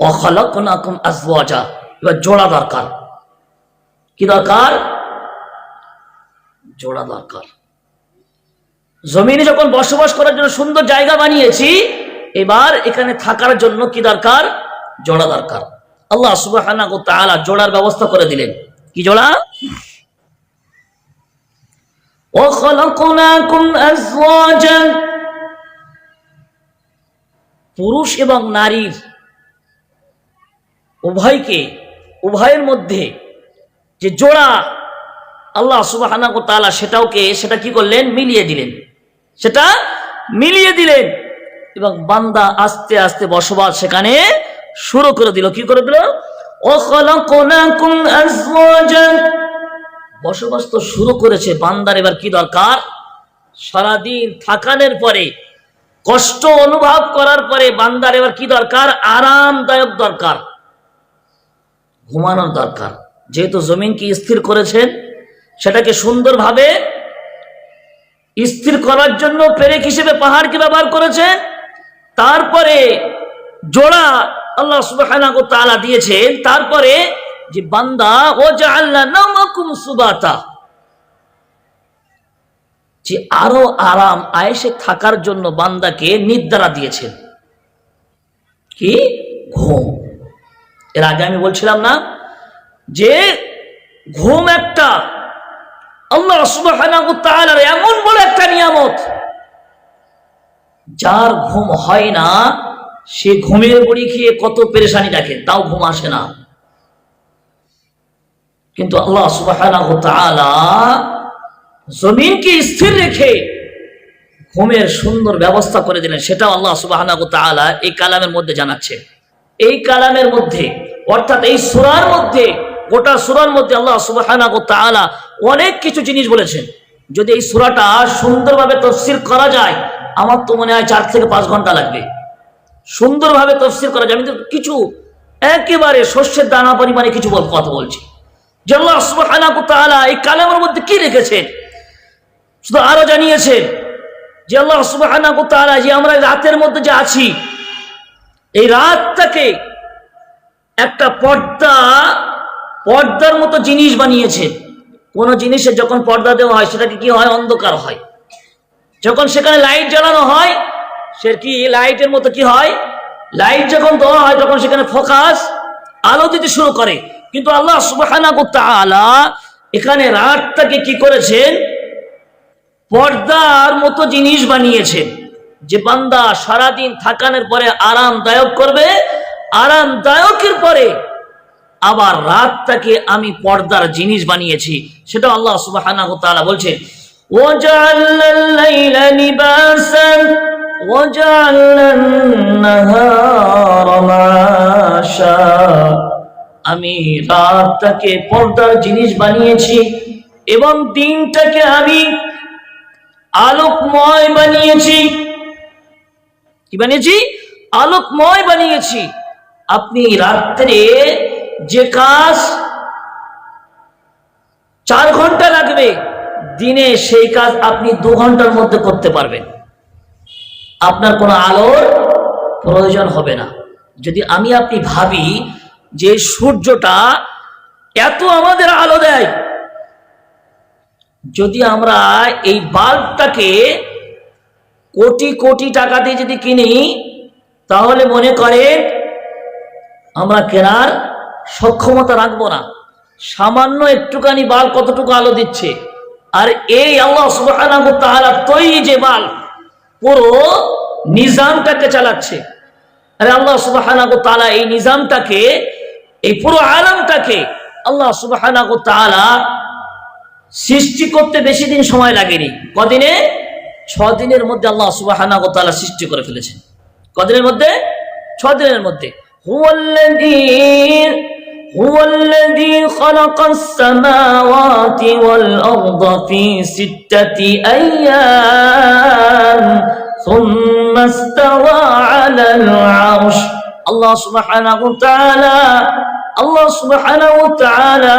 অখলকনাকুম আজওয়াজা এবার জোড়া দরকার। কি দরকার? জোড়া দরকার। জমিনে যখন বসবাস করার জন্য সুন্দর জায়গা বানিয়েছি, এবার এখানে থাকার জন্য কি দরকার? জোড়া দরকার। আল্লাহ সুবাহ জোড়ার ব্যবস্থা করে দিলেন। কি জোড়া? পুরুষ এবং নারীর উভয়কে, উভয়ের মধ্যে যে জোড়া আল্লাহ সুবাহানা তালা সেটাওকে, সেটা কি করলেন? মিলিয়ে দিলেন। সেটা মিলিয়ে দিলেন। এবং বান্দা আস্তে আস্তে বসবাস সেখানে শুরু করে দিল। কি করে দিল? বসবাস তো শুরু করেছে। বান্দার এবার কি দরকার? সারাদিন থাকানের পরে, কষ্ট অনুভব করার পরে বান্দার এবার কি দরকার? আরামদায়ক দরকার। ঘুমানোর দরকার। যেহেতু জমিনকে স্থির করেছেন, সেটাকে সুন্দরভাবে স্থির করার জন্য পেরেক হিসেবে পাহাড়কে ব্যবহার করেছেন তারপরে জোড়া আল্লাহ সুবহানাহু ওয়া তাআলা দিয়েছেন, তারপরে যে বান্দা ও জাআলনা নামাকুম সুবাতা। যে আরও আরাম আয়েসে থাকার জন্য বান্দাকে নিদ্রা দিয়েছেন। কি? ঘুম। এর আগে আমি বলছিলাম না যে ঘুম একটা আল্লাহ সুবহানাহু ওয়া এমন বড় একটা নিয়ামত, যার ঘুম হয় না, সে ঘুমের বড়ি খেয়ে কত পেরেশানি ডাকে তাও ঘুম আসে না। কিন্তু আল্লাহ তাআলা জমিনকে স্থির রেখে ঘুমের সুন্দর ব্যবস্থা করে দিলেন, সেটাও আল্লাহ তাআলা এই কালামের মধ্যে জানাচ্ছে। এই কালামের মধ্যে, অর্থাৎ এই সুরার মধ্যে, গোটা সুরার মধ্যে আল্লাহ সুবহানাহু ওয়া তাআলা অনেক কিছু জিনিস বলেছেন। যদি এই সূরাটা সুন্দরভাবে তফসির করা যায়, আমার তো মনে হয় চার থেকে পাঁচ ঘণ্টা লাগবে। সুন্দরভাবে তফসির করা যায়। আমি কিছু, একেবারে শস্যের দানা পরিমাণে কিছু কথা বলছি। যে আল্লাহ সুবহানাহু ওয়া তাআলা এই কালামের মধ্যে কি রেখেছেন? শুধু আরও জানিয়েছেন যে আল্লাহ সুবহানাহু ওয়া তাআলা যে আমরা রাতের মধ্যে যে আছি এই রাতটাকে একটা পর্দা, পর্দার মতো জিনিস বানিয়েছে। কোন জিনিসের যখন পর্দা দেওয়া হয়, সেটাকে কি হয়? অন্ধকার হয়। যখন সেখানে লাইট জ্বালানো হয়, সে কি লাইটের মতো কি হয়? লাইট যখন দেওয়া হয়, তখন সেখানে ফোকাস আলো দিতে শুরু করে। কিন্তু আল্লাহ তাআলা এখানে রাতটাকে কি করেছেন? পর্দার মতো জিনিস বানিয়েছেন। যে বান্দা সারাদিন থাকানোর পরে আরামদায়ক করবে আরামদায়কের পরে আবার রাতটাকে আমি পর্দার জিনিস বানিয়েছি সেটা আল্লাহ সুবহানাহু ওয়া তাআলা বলছে وَجَعَلْنَا اللَّيْلَ لِبَاسًا وَجَعَلْنَا النَّهَارَ مَعَاشًا আমি রাতটাকে পর্দার জিনিস বানিয়েছি এবং দিনটাকে আমি আলোকময় বানিয়েছি কি বানিয়েছি? আলোকময় বানিয়েছি। আপনি রাত্রে যে কাজ চার ঘণ্টা লাগবে, দিনে সেই কাজ আপনি দু ঘণ্টার মধ্যে করতে পারবেন। আপনার কোনো আলোর প্রয়োজন হবে না। যদি আমি আপনি ভাবি যে সূর্যটা এত আমাদের আলো দেয়, যদি আমরা এই বাল্বটাকে কোটি কোটি টাকা দিয়ে যদি কিনি, তাহলে মনে করেন আমরা কেনার সক্ষমতা রাখব না। সামান্য একটুখানি বাল কতটুকু আলো দিচ্ছে? আর এই আল্লাহ তাআলা তৈরি যে বাল, পুরো নিজামটাকে চালাচ্ছে। আরে আল্লাহ সুবহানাহু ওয়া তাআলা এই নিজামটাকে, এই পুরো আলমটাকে আল্লাহ সুবহানাহু ওয়া তাআলা সৃষ্টি করতে বেশি দিন সময় লাগেনি। কদিনে? ছ দিনের মধ্যে আল্লাহ সুবহানাহু ওয়া তাআলা সৃষ্টি করে ফেলেছেন কদিনের মধ্যে ছ দিনের মধ্যে হুয়াল্লাযী هو الذي خلق السماوات والأرض في ستة أيام ثم استوى على العرش الله سبحانه وتعالى আল্লাহ সুবহানাহু ওয়া তাআলা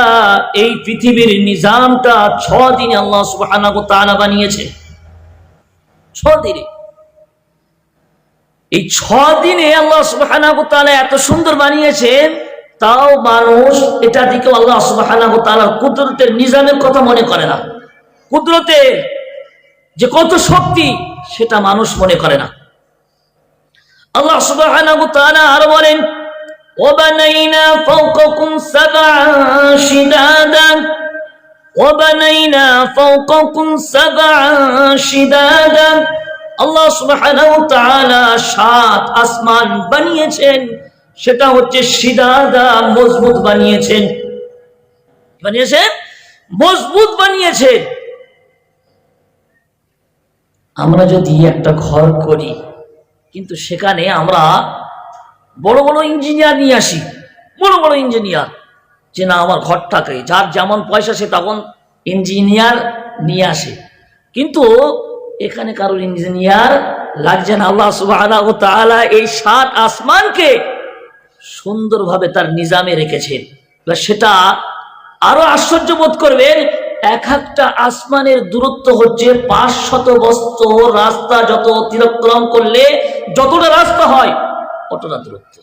এই পৃথিবীর নিজামটা ছ দিনে আল্লাহ সুবহানাহু ওয়া তাআলা বানিয়েছে ছ দিনে এই ছ দিনে আল্লাহ সুবহানাহু ওয়া তাআলা এত সুন্দর বানিয়েছেন তাও মানুষ এটা দিকে আল্লাহ সুবহানাহু ওয়া তাআলার কুদরতের নিজামের কথা মনে করে না কুদরতের যে কত শক্তি সেটা মানুষ মনে করে না আল্লাহ সুবহানাহু ওয়া তাআলা আর বলেন وبنينا فوقكم سبعا شدادا وبنينا فوقكم سبعا شدادا আল্লাহ সুবহানাহু ওয়া তাআলা সাত আসমান বানিয়েছেন সেটা হচ্ছে সিদাদা মজবুত বানিয়েছেন বানিয়েছেন মজবুত বানিয়েছেন আমরা যদি একটা ঘর করি কিন্তু সেখানে আমরা বড় বড় ইঞ্জিনিয়ার নিয়ে আসি বড় বড় ইঞ্জিনিয়ার যে না, আমার ঘরটাকে যার যেমন পয়সা, সে তখন ইঞ্জিনিয়ার নিয়ে আসে। কিন্তু এখানে কারোর ইঞ্জিনিয়ার লাগছে না। আল্লাহ সুবাহ এই সাত আসমানকে সুন্দরভাবে তার নিজামে রেখেছেন। সেটা আরও আশ্চর্য বোধ করবেন, এক একটা আসমানের দূরত্ব হচ্ছে পাঁচ শত বস্ত রাস্তা যত অতিক্রম করলে যতটা রাস্তা হয়, অতটা দূরত্ব।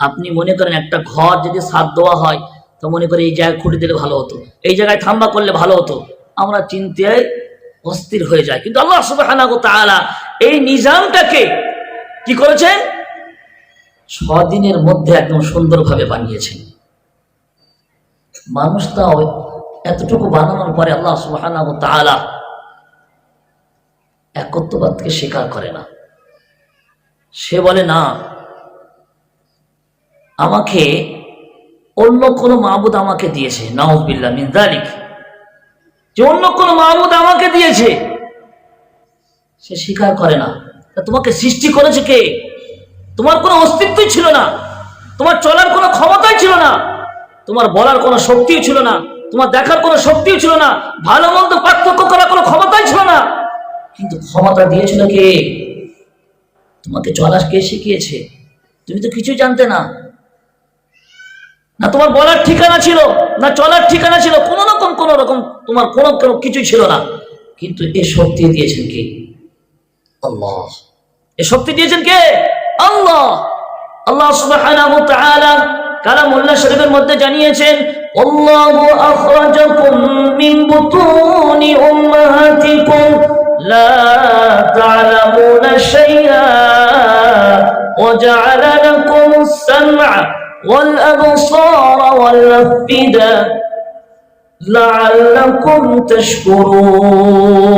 আপনি মনে করেন একটা ঘর যদি সাত দেওয়া হয় তো মনে করে এই জায়গায় খুঁটি দিলে ভালো হতো। এই জায়গায় থাম্বা করলে ভালো হতো। আমরা চিন্তায় অস্থির হয়ে যায় কিন্তু আল্লাহ সুবহানাহু ওয়া তাআলা এই নিজামটাকে কি করেছেন? ছ দিনের মধ্যে একদম সুন্দরভাবে বানিয়েছেন। মানুষ তাও এতটুকু বানানোর পরে আল্লাহ সুবহানাহু ওয়া তাআলা একত্ববাদকে স্বীকার করে না। সে বলে, না, আমাকে অন্য কোনো মাহবুদ আমাকে দিয়েছে, নাউজবিল্লাহ মিন যালিক। যে অন্য কোনো মাহবুদ আমাকে দিয়েছে, সে স্বীকার করে না। তোমাকে সৃষ্টি করেছে কে? তোমার কোনো অস্তিত্বই ছিল না। তোমার চলার কোনো ক্ষমতাই ছিল না। তোমার বলার কোনো শক্তিও ছিল না। তোমার দেখার কোনো শক্তিও ছিল না। ভালো মন্দ পার্থক্য করার কোনো ক্ষমতাই ছিল না। কিন্তু ক্ষমতা দিয়েছিল কে? তোমাকে চলার কে শিখিয়েছে? তুমি তো কিছু জানতে না। না তোমার বলার ঠিকানা ছিল, না চলার ঠিকানা ছিল, কোনো রকম কোনো রকম তোমার কোনো কোনো কিছুই ছিল না। কিন্তু এ শক্তি দিয়েছেন কে? আল্লাহ। এ শক্তি দিয়েছেন কে? আল্লাহ। আল্লাহ সুবহানাহু তাআলা কালামুল্লাহ শরীফের মধ্যে জানিয়েছেন, আল্লাহু আখরাজাকুম মিন বুতুনি উম্মাহাতিকুম, লা তা'লামুনা শাইআ ওয়া জা'আলা লাকুমুস সাম'a ওয়াল আবসারা ওয়াল আফইদা لعلكم تشكرون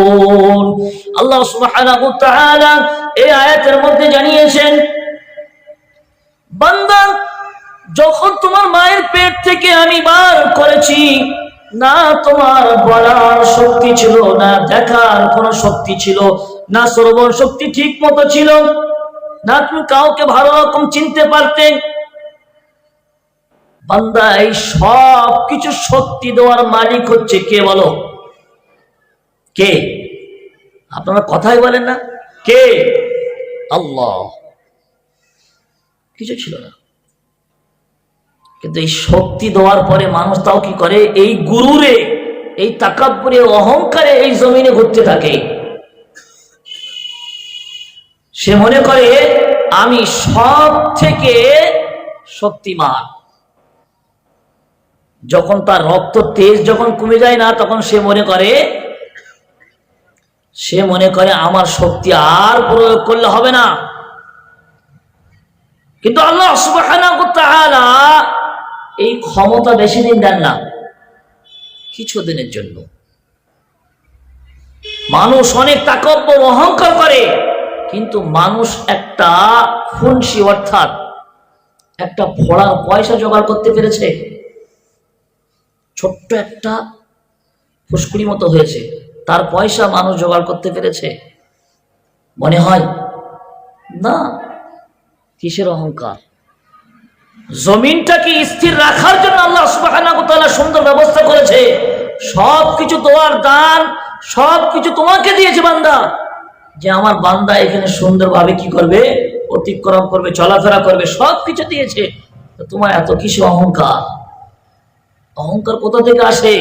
আল্লাহ সুবহানাহু ওয়া তাআলা এই আয়াতের মধ্যে জানিয়েছেন বান্দা যখন তোমার মায়ের পেট থেকে আমি বার করেছি না তোমার বলার শক্তি ছিল না দেখার কোনো শক্তি ছিল না শ্রবণ শক্তি ঠিক মতো ছিল না তুমি কাউকে ভালো রকম চিনতে পারতে বান্দা এই সব কিছু শক্তি দেওয়ার মালিক হচ্ছে কে বলো? কে? আপনারা কথাই বলেন না। কে? আল্লাহ। কিছু ছিল না। কিন্তু এই শক্তি দেওয়ার পরে মানুষ তাও কি করে? এই গুরুরে, এই তাকাব্বরে, অহংকারে এই জমিনে ঘুরতে থাকে। সে মনে করে, আমি সব থেকে শক্তিমান। যখন তার রক্ত তেজ যখন কমে যায় না, তখন সে মনে করে, সে মনে করে আমার শক্তি আর প্রয়োগ করলে হবে না। কিন্তু আল্লাহ এই ক্ষমতা বেশি দিন দেন না, কিছু দিনের জন্য। মানুষ অনেক তাকব্য অহংকার করে, কিন্তু মানুষ একটা ফুনসি অর্থাৎ একটা ফোড়ার পয়সা জোগাড় করতে পেরেছে। ছোট্ট একটা ফুসকুড়ি মতো হয়েছে। তার পয়সা মানুষ জোগাড় করতে পেরেছে। মনে হয়, না, কিসের অহংকার? জমিনটাকে স্থির রাখার জন্য আল্লাহ তাআলা সুন্দর ব্যবস্থা করেছে। সব কিছু তোমার দান সব কিছু তোমাকে দিয়েছে বান্দা। যে আমার বান্দা এখানে সুন্দরভাবে কি করবে? অতিক্রম করবে, চলাফেরা করবে সব কিছু দিয়েছে তোমার এত কিছু অহংকার? অহংকার কোথা থেকে আসে?